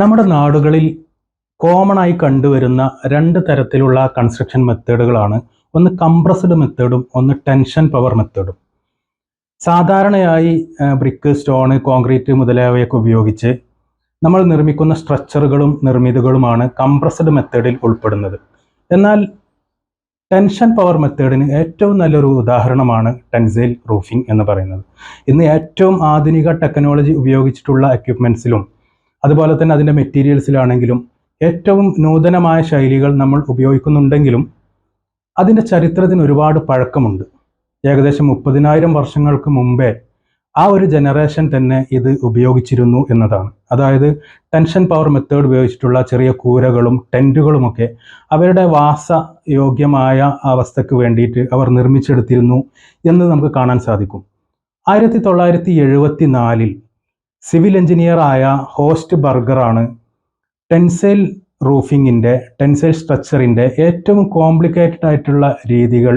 നമ്മുടെ നാടുകളിൽ കോമൺ ആയി കണ്ടുവരുന്ന രണ്ട് തരത്തിലുള്ള കൺസ്ട്രക്ഷൻ മെത്തേഡുകളാണ്. ഒന്ന് കംപ്രസ്ഡ് മെത്തേഡും ഒന്ന് ടെൻഷൻ പവർ മെത്തേഡും. സാധാരണയായി ബ്രിക്ക് സ്റ്റോണ് കോൺക്രീറ്റ് മുതലായവയൊക്കെ ഉപയോഗിച്ച് നമ്മൾ നിർമ്മിക്കുന്ന സ്ട്രക്ചറുകളും നിർമ്മിതികളുമാണ് കംപ്രസ്ഡ് മെത്തേഡിൽ ഉൾപ്പെടുന്നത്. എന്നാൽ ടെൻഷൻ പവർ മെത്തേഡിന് ഏറ്റവും നല്ലൊരു ഉദാഹരണമാണ് ടെൻസൈൽ റൂഫിംഗ് എന്ന് പറയുന്നത്. ഇന്ന് ഏറ്റവും ആധുനിക ടെക്നോളജി ഉപയോഗിച്ചിട്ടുള്ള എക്യുപ്മെൻസിലും അതുപോലെ തന്നെ അതിന്റെ മെറ്റീരിയൽസിലാണെങ്കിലും ഏറ്റവും നൂതനമായ ശൈലികൾ നമ്മൾ ഉപയോഗിക്കുന്നുണ്ടെങ്കിലും അതിന്റെ ചരിത്രത്തിന് ഒരുപാട് പഴക്കമുണ്ട്. ഏകദേശം മുപ്പതിനായിരം വർഷങ്ങൾക്ക് മുമ്പേ ആ ഒരു ജനറേഷൻ തന്നെ ഇത് ഉപയോഗിച്ചിരുന്നു എന്നതാണ്. അതായത് ടെൻഷൻ പവർ മെത്തേഡ് ഉപയോഗിച്ചിട്ടുള്ള ചെറിയ കൂരകളും ടെന്റുകളുമൊക്കെ അവരുടെ വാസയോഗ്യമായ അവസ്ഥയ്ക്ക് വേണ്ടിയിട്ട് അവർ നിർമ്മിച്ചെടുത്തിരുന്നു എന്ന് നമുക്ക് കാണാൻ സാധിക്കും. ആയിരത്തി തൊള്ളായിരത്തി എഴുപത്തി നാലിൽ സിവിൽ എഞ്ചിനീയർ ആയ ഹോസ്റ്റ് ബർഗറാണ് ടെൻസൈൽ റൂഫിങ്ങിന്റെ ടെൻസൈൽ സ്ട്രക്ചറിന്റെ ഏറ്റവും കോംപ്ലിക്കേറ്റഡ് ആയിട്ടുള്ള രീതികൾ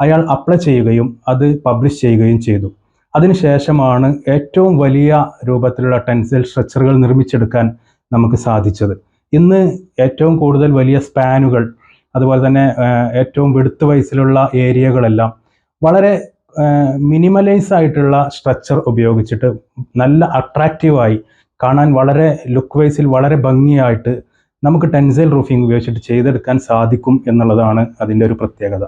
അയാൾ അപ്ലൈ ചെയ്യുകയും അത് പബ്ലിഷ് ചെയ്യുകയും ചെയ്തു. അതിനുശേഷമാണ് ഏറ്റവും വലിയ രൂപത്തിലുള്ള ടെൻസൈൽ സ്ട്രക്ചറുകൾ നിർമ്മിച്ചെടുക്കാൻ നമുക്ക് സാധിച്ചത്. ഇന്ന് ഏറ്റവും കൂടുതൽ വലിയ സ്പാനുകൾ അതുപോലെ തന്നെ ഏറ്റവും വെടുത്ത് വയസ്സിലുള്ള ഏരിയകളെല്ലാം വളരെ മിനിമലൈസ് ആയിട്ടുള്ള സ്ട്രക്ചർ ഉപയോഗിച്ചിട്ട് നല്ല അട്രാക്റ്റീവായി കാണാൻ വളരെ ലുക്ക് വൈസിൽ വളരെ ഭംഗിയായിട്ട് നമുക്ക് ടെൻസൈൽ റൂഫിംഗ് ഉപയോഗിച്ചിട്ട് ചെയ്തെടുക്കാൻ സാധിക്കും എന്നുള്ളതാണ് അതിന്റെ ഒരു പ്രത്യേകത.